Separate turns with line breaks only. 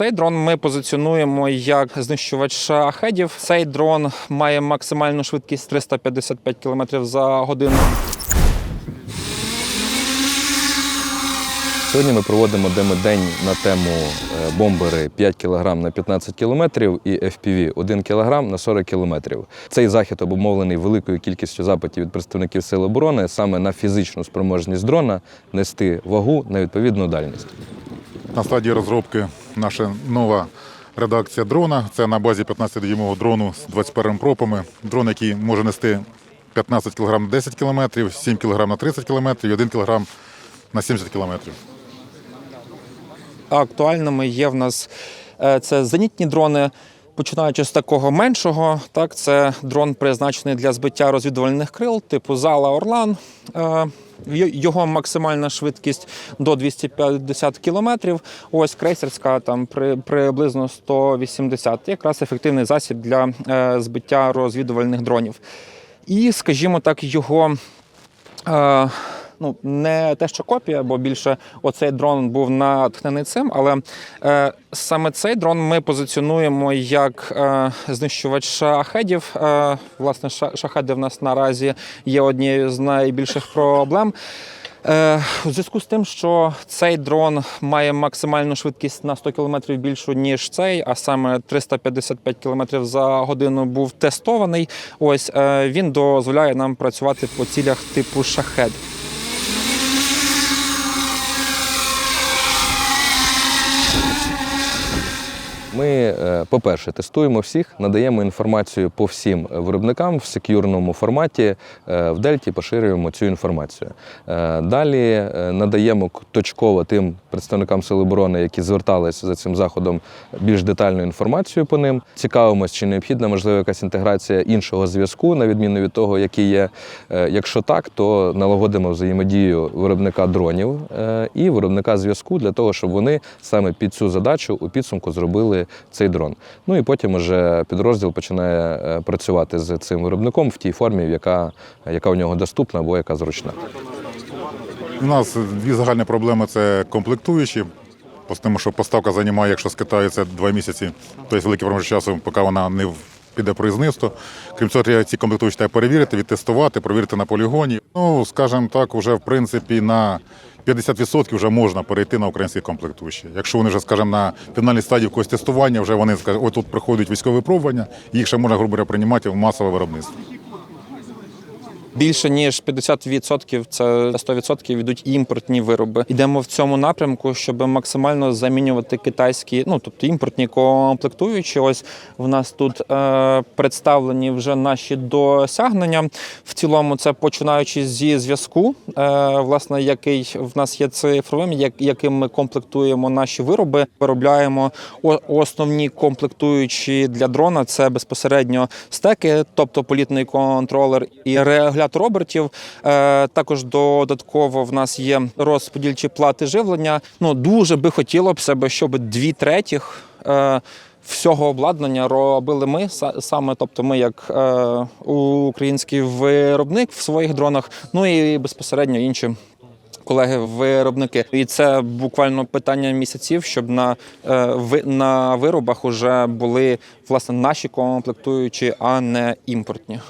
Цей дрон ми позиціонуємо як знищувач шахедів. Цей дрон має максимальну швидкість 355 км за годину.
Сьогодні ми проводимо демодень на тему е, бомбери 5 кг на 15 км і FPV 1 кг на 40 км. Цей захід обумовлений великою кількістю запитів від представників Сил оборони саме на фізичну спроможність дрона нести вагу на відповідну дальність.
На стадії розробки наша нова редакція дрона. Це на базі 15-дюймового дрону з 21 пропами. Дрон, який може нести 15 кг на 10 км, 7 кг на 30 км і 1 кг на 70 км.
Актуальними є в нас е, це зенітні дрони. Починаючи з такого меншого, так це дрон призначений для збиття розвідувальних крил, типу зала Орлан. Е, Його максимальна швидкість до 250 кілометрів. Ось крейсерська там при, приблизно 180. Якраз ефективний засіб для е, збиття розвідувальних дронів. І, скажімо так, його Е, ну, не те, що копія, бо більше оцей дрон був натхнений цим, але е, саме цей дрон ми позиціонуємо як е, знищувач шахедів. Е, власне, шахеди в нас наразі є однією з найбільших проблем. Е, у зв'язку з тим, що цей дрон має максимальну швидкість на 100 км більшу, ніж цей, а саме 355 км за годину був тестований. Ось е, він дозволяє нам працювати по цілях типу шахед.
Ми, е, по-перше, тестуємо всіх, надаємо інформацію по всім виробникам в сек'юрному форматі. е, В Дельті поширюємо цю інформацію. Е, Далі надаємо точково тим представникам Сил оборони, які зверталися за цим заходом, більш детальну інформацію по ним. Цікавимось, чи необхідна можливо якась інтеграція іншого зв'язку, на відміну від того, який є. Якщо так, то налагодимо взаємодію виробника дронів і виробника зв'язку для того, щоб вони саме під цю задачу у підсумку зробили цей дрон. Ну і потім уже підрозділ починає е, працювати з цим виробником в тій формі, яка, яка у нього доступна або яка зручна.
У нас дві загальні проблеми це комплектуючі. Тому, що поставка займає, якщо з Китаю це два місяці, тобто великий проміжок часу, поки вона не піде производство. Крім цього, треба ці комплектуючі треба перевірити, відтестувати, перевірити на полігоні. Ну, скажімо так, вже в принципі на 50% вже можна перейти на українські комплектуючі. Якщо вони вже, скажімо, на фінальній стадії якогось тестування, вже вони скажімо, отут тут приходять військові випробування, їх ще можна, грубо говоря, приймати в масове виробництво.
Більше ніж 50% це 100% йдуть імпортні вироби. Йдемо в цьому напрямку, щоб максимально замінювати китайські, ну тобто імпортні комплектуючі. Ось в нас тут е, представлені вже наші досягнення. В цілому, це починаючи зі зв'язку, е, власне, який в нас є цифровим, як, яким ми комплектуємо наші вироби. Виробляємо основні комплектуючі для дрона. Це безпосередньо стеки, тобто політний контролер і регулятор обертів. Е, також додатково в нас є розподільчі плати живлення. Ну дуже би хотіло б себе, щоб дві третіх. Е, Всього обладнання робили ми саме, тобто ми як е, український виробник в своїх дронах, ну і безпосередньо інші колеги-виробники. І це буквально питання місяців, щоб на, е, на виробах вже були власне наші комплектуючі, а не імпортні.